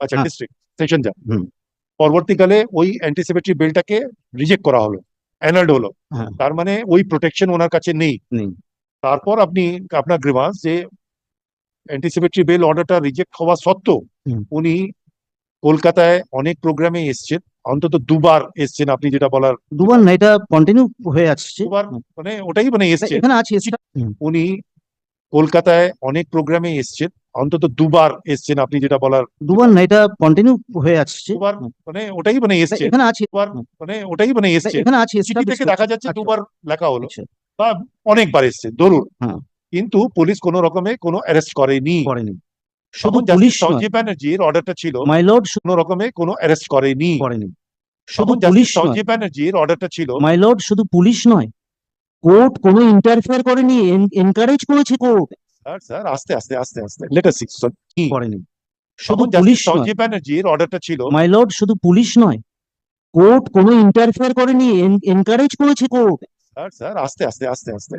আচ্ছা। ডিস্ট্রিক্ট জাজ হুম। পরবর্তীকালে ওই অ্যান্টিসিপেটরি বিলটাকে রিজেক্ট করা হলো অ্যানাল্ড হলো হ্যাঁ। তার মানে ওই প্রোটেকশন ওনার কাছে নেই। তারপর আপনি আপনার গ্রিভান্স যে অ্যান্টিসিপেটরি বেল অর্ডারটা রিজেক্ট হওয়া সত্ত্বেও। উনি কলকাতায় অনেক প্রোগ্রামে এসছেন অন্তত দুবার এসছেন আপনি যেটা বলার দুবার না এটা কন্টিনিউ হয়ে আসছে দুবার মানে ওটাই মানে এসছেন এখানে আছে উনি কলকাতায় অনেক প্রোগ্রামে এসছেন অন্তত দুবার এসছেন আপনি যেটা বলার দুবার না এটা কন্টিনিউ হয়ে আসছে। দুবার মানে ওটাই মানে এসছেন এখানে আছে। দুবার মানে ওটাই মানে এসছেন এখানে আছে চিঠি থেকে দেখা যাচ্ছে আচ্ছা। দুবার লেখা হলো। আচ্ছা, বা অনেকবার এসছে ধরুন। কিন্তু পুলিশ কোনো রকমে কোনো অ্যারেস্ট করেনি। করেনি। শুধু পুলিশ সঞ্জীব ব্যানার্জির অর্ডারটা ছিল মাই লর্ড কোনো রকমে কোনো অ্যারেস্ট করেনি। করেনি। শুধু পুলিশ সঞ্জীব ব্যানার্জির অর্ডারটা ছিল। মাই লর্ড শুধু পুলিশ নয়। কোর্ট কোনো ইন্টারফেয়ার করেনি এনকারেজ করেছে কোর্ট। স্যার স্যার আস্তে আস্তে আস্তে আস্তে। লেট সিক্স কি? করেনি শুধু পুলিশ সঞ্জীব ব্যানার্জির অর্ডারটা ছিল মাই লর্ড শুধু পুলিশ নয়। কোর্ট কোনো ইন্টারফেয়ার করেনি এনকারেজ করেছে কোর্ট স্যার স্যার আস্তে আস্তে আস্তে আস্তে।